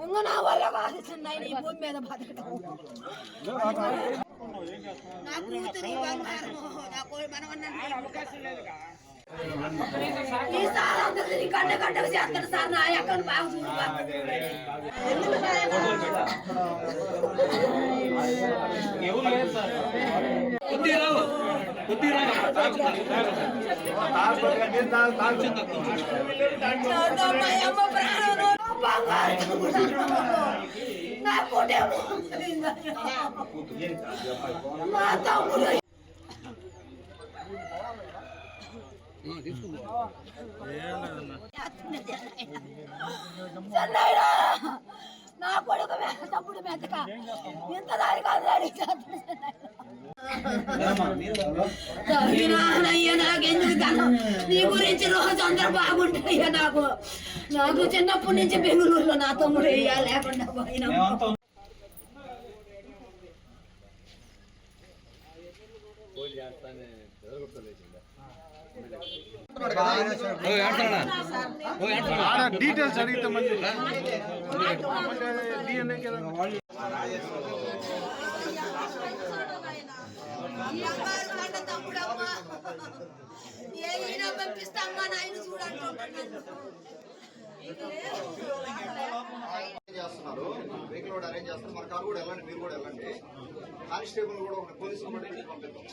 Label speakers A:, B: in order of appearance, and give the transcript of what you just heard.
A: ఇంకో నా వల్ల కాదు చిన్న ఈ భూమి మీద బతకడం నా కూతురి బంగారం నా కోడి మనవన్నాను ఈ సార్ అందరినీ గడ్డ గడ్డకు చేస్తాడు సార్ నా అక్కను బాగా చూసుకో నా కుటుంబం తమ్ముడు కొడుకు మీద తప్పుడు మెతక ఇంత దారి కాదు నాకెందుకు తను నీ గురించి రోజు అందరూ బాగుంటాయ్యా నాకు? నాకు చిన్నప్పటి నుంచి బెంగళూరులో నా తమ్ముడు లేకుండా పోయినా.
B: డీటెయిల్స్ అడిగితే మళ్ళీ డిఎన్ఏ కదా
A: అమ్మా నాయన
C: చేస్తున్నారు. వెహికల్ కూడా అరేంజ్ చేస్తున్నారు. మరి కారు కూడా వెళ్ళండి మీరు కూడా వెళ్ళండి. కానిస్టేబుల్ కూడా ఉన్న పోలీసులు కూడా ఇంటికి పంపిద్దాం.